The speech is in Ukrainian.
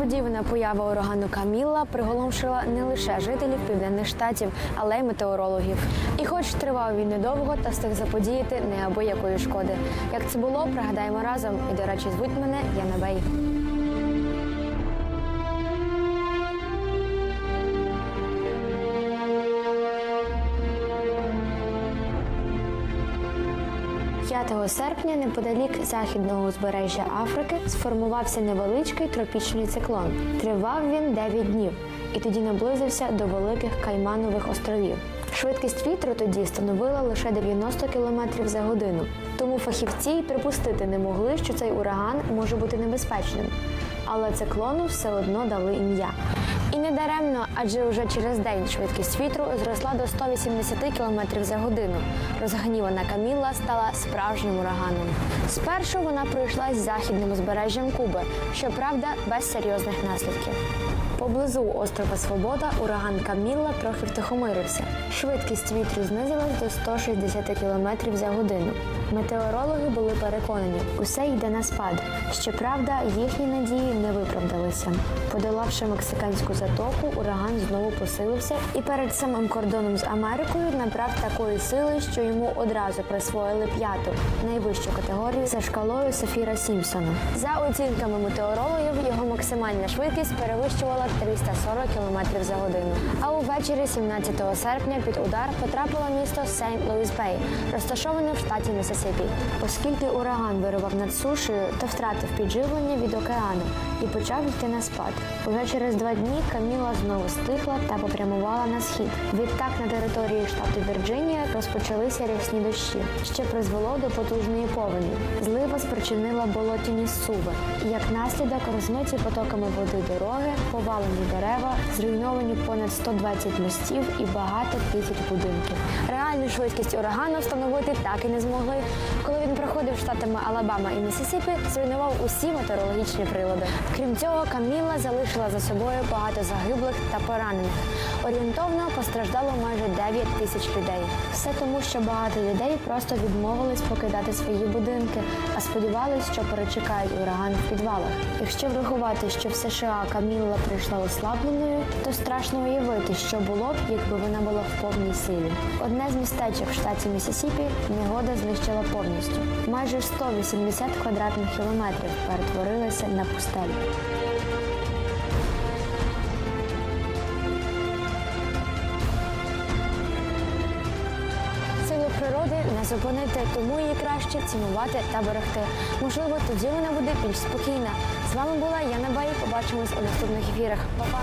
Несподівана поява урагану Каміла приголомшила не лише жителів південних штатів, але й метеорологів. І хоч тривав він недовго та встиг заподіяти неабиякої шкоди. Як це було, пригадаємо разом. І, до речі, звуть мене Яна Бей. «5 серпня неподалік західного узбережжя Африки сформувався невеличкий тропічний циклон. Тривав він 9 днів і тоді наблизився до великих Кайманових островів. Швидкість вітру тоді становила лише 90 км за годину. Тому фахівці й припустити не могли, що цей ураган може бути небезпечним. Але циклону все одно дали ім'я. І не даремно, адже вже через день швидкість вітру зросла до 180 км за годину. Розгнівана Каміла стала справжнім ураганом. Спершу вона пройшлась західним узбережжям Куби, щоправда, без серйозних наслідків. Поблизу острова Свобода ураган Камілла трохи втихомирився. Швидкість вітру знизилась до 160 км за годину. Метеорологи були переконані, усе йде на спад. Щоправда, їхні надії не виправдалися. Подолавши мексиканську затоку, ураган знову посилився і перед самим кордоном з Америкою набрав такої сили, що йому одразу присвоїли п'яту найвищу категорію за шкалою Сафіра Сімпсона. За оцінками метеорологів, його максимальна швидкість перевищувала 340 км за годину. А увечері 17 серпня під удар потрапило місто Сейнт-Луїс-Бей, розташоване в штаті Мississippi. Оскільки ураган вирував над сушею, то втратив підживлення від океану і почав йти на спад. Уже через два дні Каміла знову стихла та попрямувала на схід. Відтак на території штату Вірджинія розпочалися рясні дощі, що призвело до потужної повені. Злива спричинила болотяні суви, як наслідок розмиті потоками води дороги, повалені дерева, зруйновані понад 120 мостів і багато тисяч будинків. Реальну швидкість урагану встановити так і не змогли. Коли він проходив штатами Алабама і Місісіпі, зруйнував усі метеорологічні прилади. Крім цього, Каміла залишила за собою багато загиблих та поранених. Орієнтовно постраждало майже 9 тисяч людей. Все тому, що багато людей просто відмовились покидати свої будинки, а сподівались, що перечекають ураган в підвалах. Якщо врахувати, що в США Камілла прийшла ослабленою, то страшно уявити, що було б, якби вона була в повній силі. Одне з містечок в штаті Місісіпі негода знищила повністю. Майже 180 квадратних кілометрів перетворилися на пустелю. Не зупинити, тому її краще цінувати та берегти. Можливо, тоді вона буде більш спокійна. З вами була Яна Бай. Побачимось у наступних ефірах. Па-па!